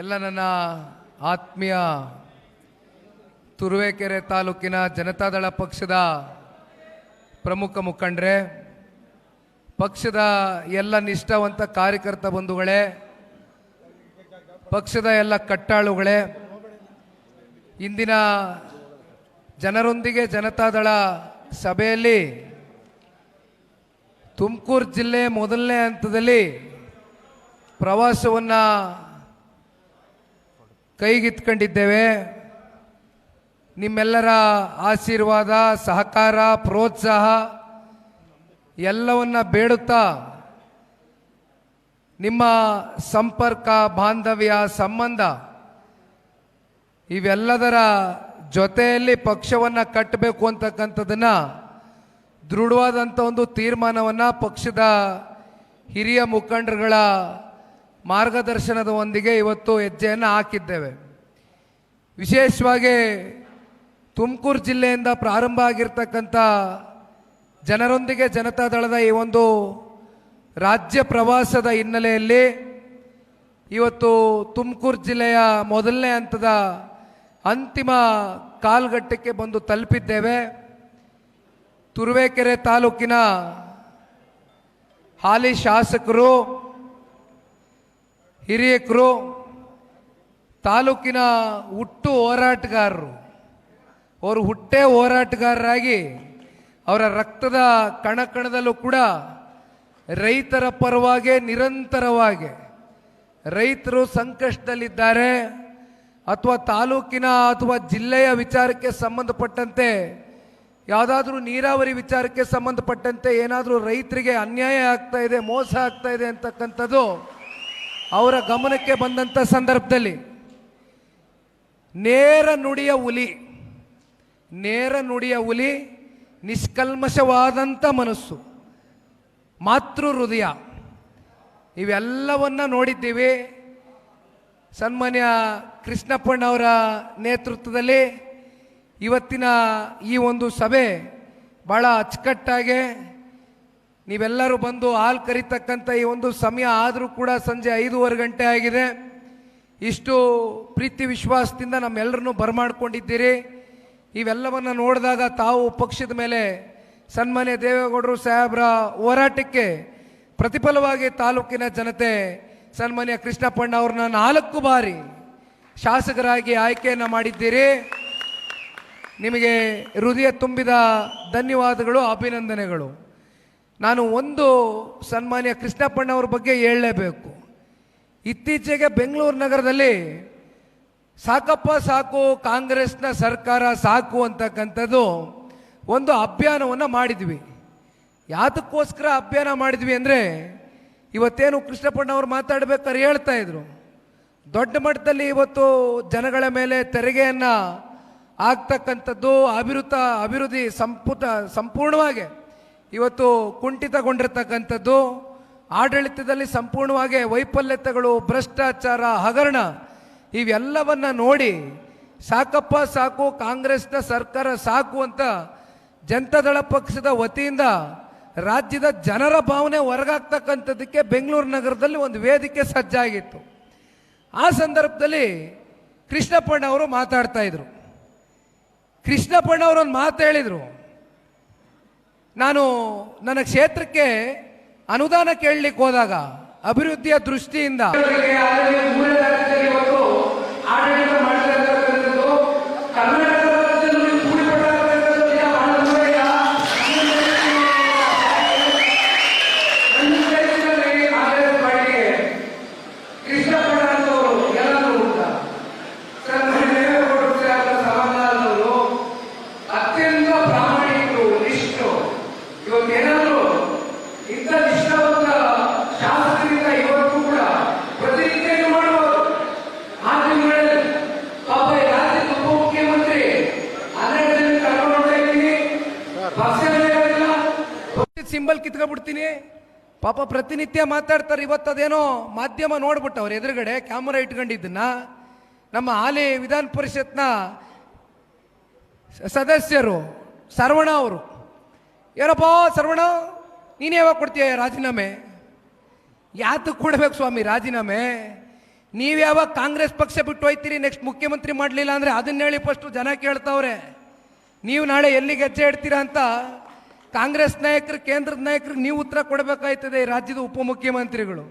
ಎಲ್ಲ ನನ್ನ ಆತ್ಮೀಯ ತುರುವೇಕೆರೆ ತಾಲೂಕಿನ ಜನತಾದಳ ಪಕ್ಷದ ಪ್ರಮುಖ ಮುಖಂಡ್ರೆ, ಪಕ್ಷದ ಎಲ್ಲ ನಿಷ್ಠಾವಂತ ಕಾರ್ಯಕರ್ತ ಬಂಧುಗಳೇ, ಪಕ್ಷದ ಎಲ್ಲ ಕಟ್ಟಾಳುಗಳೇ, ಇಂದಿನ ಜನರೊಂದಿಗೆ ಜನತಾದಳ ಸಭೆಯಲ್ಲಿ ತುಮಕೂರು ಜಿಲ್ಲೆ ಮೊದಲನೇ ಹಂತದಲ್ಲಿ ಪ್ರವಾಸವನ್ನು ಕೈಗೆತ್ಕೊಂಡಿದ್ದೇವೆ ನಿಮ್ಮೆಲ್ಲರ ಆಶೀರ್ವಾದ, ಸಹಕಾರ, ಪ್ರೋತ್ಸಾಹ ಎಲ್ಲವನ್ನ ಬೇಡುತ್ತಾ ನಿಮ್ಮ ಸಂಪರ್ಕ, ಬಾಂಧವ್ಯ, ಸಂಬಂಧ ಇವೆಲ್ಲದರ ಜೊತೆಯಲ್ಲಿ ಪಕ್ಷವನ್ನು ಕಟ್ಟಬೇಕು ಅಂತಕ್ಕಂಥದ್ದನ್ನು ದೃಢವಾದಂಥ ಒಂದು ತೀರ್ಮಾನವನ್ನು ಪಕ್ಷದ ಹಿರಿಯ ಮುಖಂಡರುಗಳ ಮಾರ್ಗದರ್ಶನದೊಂದಿಗೆ ಇವತ್ತು ಹೆಜ್ಜೆಯನ್ನು ಹಾಕಿದ್ದೇವೆ. ವಿಶೇಷವಾಗಿ ತುಮಕೂರು ಜಿಲ್ಲೆಯಿಂದ ಪ್ರಾರಂಭ ಆಗಿರ್ತಕ್ಕಂಥ ಜನರೊಂದಿಗೆ ಜನತಾದಳದ ಈ ಒಂದು ರಾಜ್ಯ ಪ್ರವಾಸದ ಹಿನ್ನೆಲೆಯಲ್ಲಿ ಇವತ್ತು ತುಮಕೂರು ಜಿಲ್ಲೆಯ ಮೊದಲನೇ ಹಂತದ ಅಂತಿಮ ಕಾಲ್ಗಟ್ಟಕ್ಕೆ ಬಂದು ತಲುಪಿದ್ದೇವೆ. ತುರುವೇಕೆರೆ ತಾಲೂಕಿನ ಹಾಲಿ ಶಾಸಕರು ಹಿರಿಯಕರು, ತಾಲೂಕಿನ ಹುಟ್ಟು ಹೋರಾಟಗಾರರು. ಅವರು ಹುಟ್ಟೇ ಹೋರಾಟಗಾರರಾಗಿ ಅವರ ರಕ್ತದ ಕಣಕಣದಲ್ಲೂ ಕೂಡ ರೈತರ ಪರವಾಗಿ ನಿರಂತರವಾಗಿ ರೈತರು ಸಂಕಷ್ಟದಲ್ಲಿದ್ದಾರೆ ಅಥವಾ ತಾಲೂಕಿನ ಅಥವಾ ಜಿಲ್ಲೆಯ ವಿಚಾರಕ್ಕೆ ಸಂಬಂಧಪಟ್ಟಂತೆ, ಯಾವುದಾದ್ರೂ ನೀರಾವರಿ ವಿಚಾರಕ್ಕೆ ಸಂಬಂಧಪಟ್ಟಂತೆ ಏನಾದರೂ ರೈತರಿಗೆ ಅನ್ಯಾಯ ಆಗ್ತಾ ಇದೆ, ಮೋಸ ಆಗ್ತಾ ಇದೆ ಅಂತಕ್ಕಂಥದ್ದು ಅವರ ಗಮನಕ್ಕೆ ಬಂದಂಥ ಸಂದರ್ಭದಲ್ಲಿ ನೇರ ನುಡಿಯ ಹುಲಿ, ನೇರ ನುಡಿಯ ಹುಲಿ ನಿಷ್ಕಲ್ಮಶವಾದಂಥ ಮನಸ್ಸು, ಮಾತೃ ಹೃದಯ, ಇವೆಲ್ಲವನ್ನ ನೋಡಿದ್ದೀವಿ. ಸನ್ಮಾನ್ಯ ಕೃಷ್ಣಪ್ಪಣ್ಣವರ ನೇತೃತ್ವದಲ್ಲಿ ಇವತ್ತಿನ ಈ ಒಂದು ಸಭೆ ಭಾಳ ಅಚ್ಚುಕಟ್ಟಾಗೆ ನೀವೆಲ್ಲರೂ ಬಂದು ಹಾಲು ಕರಿತಕ್ಕಂಥ ಈ ಒಂದು ಸಮಯ ಆದರೂ ಕೂಡ ಸಂಜೆ ಐದೂವರೆ ಗಂಟೆ ಆಗಿದೆ. ಇಷ್ಟು ಪ್ರೀತಿ ವಿಶ್ವಾಸದಿಂದ ನಮ್ಮೆಲ್ಲರನ್ನೂ ಬರಮಾಡ್ಕೊಂಡಿದ್ದೀರಿ. ಇವೆಲ್ಲವನ್ನು ನೋಡಿದಾಗ ತಾವು ಪಕ್ಷದ ಮೇಲೆ ಸನ್ಮಾನ್ಯ ದೇವೇಗೌಡರು ಸಾಹೇಬ್ರ ಹೋರಾಟಕ್ಕೆ ಪ್ರತಿಫಲವಾಗಿ ತಾಲೂಕಿನ ಜನತೆ ಸನ್ಮಾನ್ಯ ಕೃಷ್ಣಪ್ಪಣ್ಣ ಅವ್ರನ್ನ ನಾಲ್ಕು ಬಾರಿ ಶಾಸಕರಾಗಿ ಆಯ್ಕೆಯನ್ನು ಮಾಡಿದ್ದೀರಿ. ನಿಮಗೆ ಹೃದಯ ತುಂಬಿದ ಧನ್ಯವಾದಗಳು, ಅಭಿನಂದನೆಗಳು. ನಾನು ಒಂದು ಸನ್ಮಾನ್ಯ ಕೃಷ್ಣಪ್ಪಣ್ಣವ್ರ ಬಗ್ಗೆ ಹೇಳಲೇಬೇಕು. ಇತ್ತೀಚೆಗೆ ಬೆಂಗಳೂರು ನಗರದಲ್ಲಿ ಸಾಕಪ್ಪ ಸಾಕು ಕಾಂಗ್ರೆಸ್ನ ಸರ್ಕಾರ ಸಾಕು ಅಂತಕ್ಕಂಥದ್ದು ಒಂದು ಅಭಿಯಾನವನ್ನು ಮಾಡಿದ್ವಿ. ಯಾತಕ್ಕೋಸ್ಕರ ಅಭಿಯಾನ ಮಾಡಿದ್ವಿ ಅಂದರೆ ಇವತ್ತೇನು ಕೃಷ್ಣಪ್ಪಣ್ಣವ್ರು ಮಾತಾಡ್ಬೇಕಾದ್ರೆ ಹೇಳ್ತಾ ಇದ್ರು. ದೊಡ್ಡ ಮಟ್ಟದಲ್ಲಿ ಇವತ್ತು ಜನಗಳ ಮೇಲೆ ತೆರಿಗೆಯನ್ನು ಆಗ್ತಕ್ಕಂಥದ್ದು ಅಭಿವೃದ್ಧ ಅಭಿವೃದ್ಧಿ ಸಂಪುಟ ಸಂಪೂರ್ಣವಾಗಿ ಇವತ್ತು ಕುಂಠಿತಗೊಂಡಿರ್ತಕ್ಕಂಥದ್ದು ಆಡಳಿತದಲ್ಲಿ ಸಂಪೂರ್ಣವಾಗಿ ವೈಫಲ್ಯತೆಗಳು, ಭ್ರಷ್ಟಾಚಾರ, ಹಗರಣ, ಇವೆಲ್ಲವನ್ನು ನೋಡಿ ಸಾಕಪ್ಪ ಸಾಕು, ಕಾಂಗ್ರೆಸ್ನ ಸರ್ಕಾರ ಸಾಕು ಅಂತ ಜನತಾದಳ ಪಕ್ಷದ ವತಿಯಿಂದ ರಾಜ್ಯದ ಜನರ ಭಾವನೆ ಹೊರಗಾಗ್ತಕ್ಕಂಥದ್ದಕ್ಕೆ ಬೆಂಗಳೂರು ನಗರದಲ್ಲಿ ಒಂದು ವೇದಿಕೆ ಸಜ್ಜಾಗಿತ್ತು ಆ ಸಂದರ್ಭದಲ್ಲಿ ಕೃಷ್ಣಪ್ಪಣ್ಣ ಅವರು ಮಾತಾಡ್ತಾ ಇದ್ರು. ಕೃಷ್ಣಪ್ಪಣ್ಣ ಅವರು ಒಂದು ಮಾತು ಹೇಳಿದರು. ನಾನು ನನ್ನ ಕ್ಷೇತ್ರಕ್ಕೆ ಅನುದಾನ ಕೇಳಲಿಕ್ಕೆ ಹೋದಾಗ ಅಭಿವೃದ್ಧಿಯ ದೃಷ್ಟಿಯಿಂದ ಅತ್ಯಂತ ಪ್ರಾಮಾಣಿಕರು ನಿಷ್ಠರು ಇವತ್ತೇನಾದ್ರು ಇಂಥ ನಿಷ್ಠಾವಂತ ಶಾಸಕರಿಂದ ಇವತ್ತು ಕೂಡ ಪ್ರತಿನಿತ್ಯ ಮಾಡಬಹುದು ಮಾಧ್ಯಮಗಳಲ್ಲಿ ಪಾಪ ಈ ರಾಜ್ಯದ ಉಪಮುಖ್ಯಮಂತ್ರಿ ಹನ್ನೆರಡು ಜನ ಕರ್ಕೊಂಡು ಹೋಗ್ತಾ ಇದ್ದೀನಿ ಪಕ್ಷ ಸಿಂಬಲ್ ಕಿತ್ಕೊಂಡ್ಬಿಡ್ತೀನಿ ಪಾಪ ಪ್ರತಿನಿತ್ಯ ಮಾತಾಡ್ತಾರೆ, ಇವತ್ತು ಅದೇನೋ ಮಾಧ್ಯಮ ನೋಡ್ಬಿಟ್ಟು ಅವ್ರ ಎದುರುಗಡೆ, ಕ್ಯಾಮರಾ ಇಟ್ಕೊಂಡಿದ್ದನ್ನ. ನಮ್ಮ ಹಾಲಿ ವಿಧಾನ ಪರಿಷತ್ನ ಸದಸ್ಯರು ಸರ್ವಣ ಅವರು. ಏನಪ್ಪ ಸರ್ವಣ ನೀನು ಯಾವಾಗ ಕೊಡ್ತೀಯ ರಾಜೀನಾಮೆ? ಯಾತಕ್ಕೆ ಕೊಡ್ಬೇಕು ಸ್ವಾಮಿ ರಾಜೀನಾಮೆ? ನೀವು ಯಾವಾಗ ಕಾಂಗ್ರೆಸ್ ಪಕ್ಷ ಬಿಟ್ಟು ಹೋಯ್ತೀರಿ ನೆಕ್ಸ್ಟ್ ಮುಖ್ಯಮಂತ್ರಿ ಮಾಡಲಿಲ್ಲ ಅಂದರೆ ಅದನ್ನ ಹೇಳಿ ಫಸ್ಟು ಜನ ಕೇಳ್ತಾವ್ರೆ. ನೀವು ನಾಳೆ ಎಲ್ಲಿಗೆ ಹೆಜ್ಜೆ ಇಡ್ತೀರಾ ಅಂತ ಕಾಂಗ್ರೆಸ್ ನಾಯಕರು ಕೇಂದ್ರದ ನಾಯಕರಿಗೆ ನೀವು ಉತ್ತರ ಕೊಡಬೇಕಾಯ್ತದೆ ಈ ರಾಜ್ಯದ ಉಪಮುಖ್ಯಮಂತ್ರಿಗಳು.